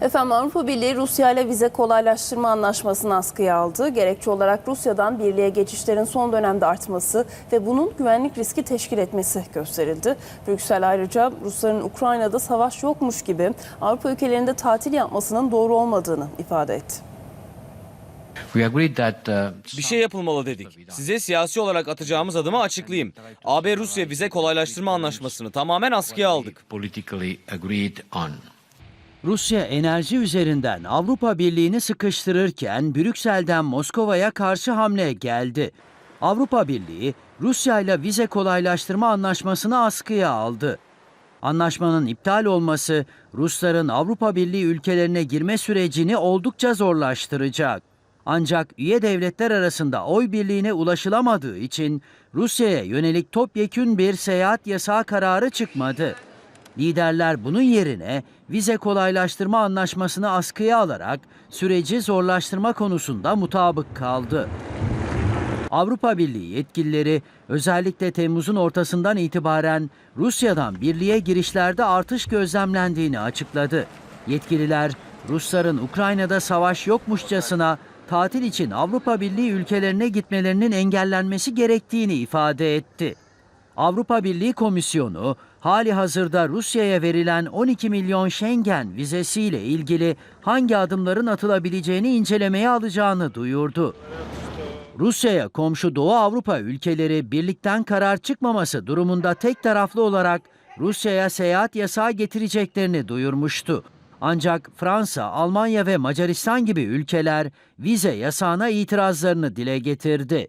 Efendim Avrupa Birliği Rusya ile vize kolaylaştırma anlaşmasını askıya aldı. Gerekçe olarak Rusya'dan birliğe geçişlerin son dönemde artması ve bunun güvenlik riski teşkil etmesi gösterildi. Brüksel ayrıca Rusların Ukrayna'da savaş yokmuş gibi Avrupa ülkelerinde tatil yapmasının doğru olmadığını ifade etti. Uh, Bir şey yapılmalı dedik. Size siyasi olarak atacağımız adımı açıklayayım. AB-Rusya vize kolaylaştırma anlaşmasını tamamen askıya aldık. Rusya enerji üzerinden Avrupa Birliği'ni sıkıştırırken Brüksel'den Moskova'ya karşı hamle geldi. Avrupa Birliği Rusya ile vize kolaylaştırma anlaşmasını askıya aldı. Anlaşmanın iptal olması Rusların Avrupa Birliği ülkelerine girme sürecini oldukça zorlaştıracak. Ancak üye devletler arasında oy birliğine ulaşılamadığı için Rusya'ya yönelik topyekün bir seyahat yasağı kararı çıkmadı. Liderler bunun yerine vize kolaylaştırma anlaşmasını askıya alarak süreci zorlaştırma konusunda mutabık kaldı. Avrupa Birliği yetkilileri özellikle Temmuz'un ortasından itibaren Rusya'dan birliğe girişlerde artış gözlemlendiğini açıkladı. Yetkililer Rusların Ukrayna'da savaş yokmuşçasına tatil için Avrupa Birliği ülkelerine gitmelerinin engellenmesi gerektiğini ifade etti. Avrupa Birliği Komisyonu hali hazırda Rusya'ya verilen 12 milyon Schengen vizesiyle ilgili hangi adımların atılabileceğini incelemeye alacağını duyurdu. Rusya'ya komşu Doğu Avrupa ülkeleri birlikten karar çıkmaması durumunda tek taraflı olarak Rusya'ya seyahat yasağı getireceklerini duyurmuştu. Ancak Fransa, Almanya ve Macaristan gibi ülkeler vize yasağına itirazlarını dile getirdi.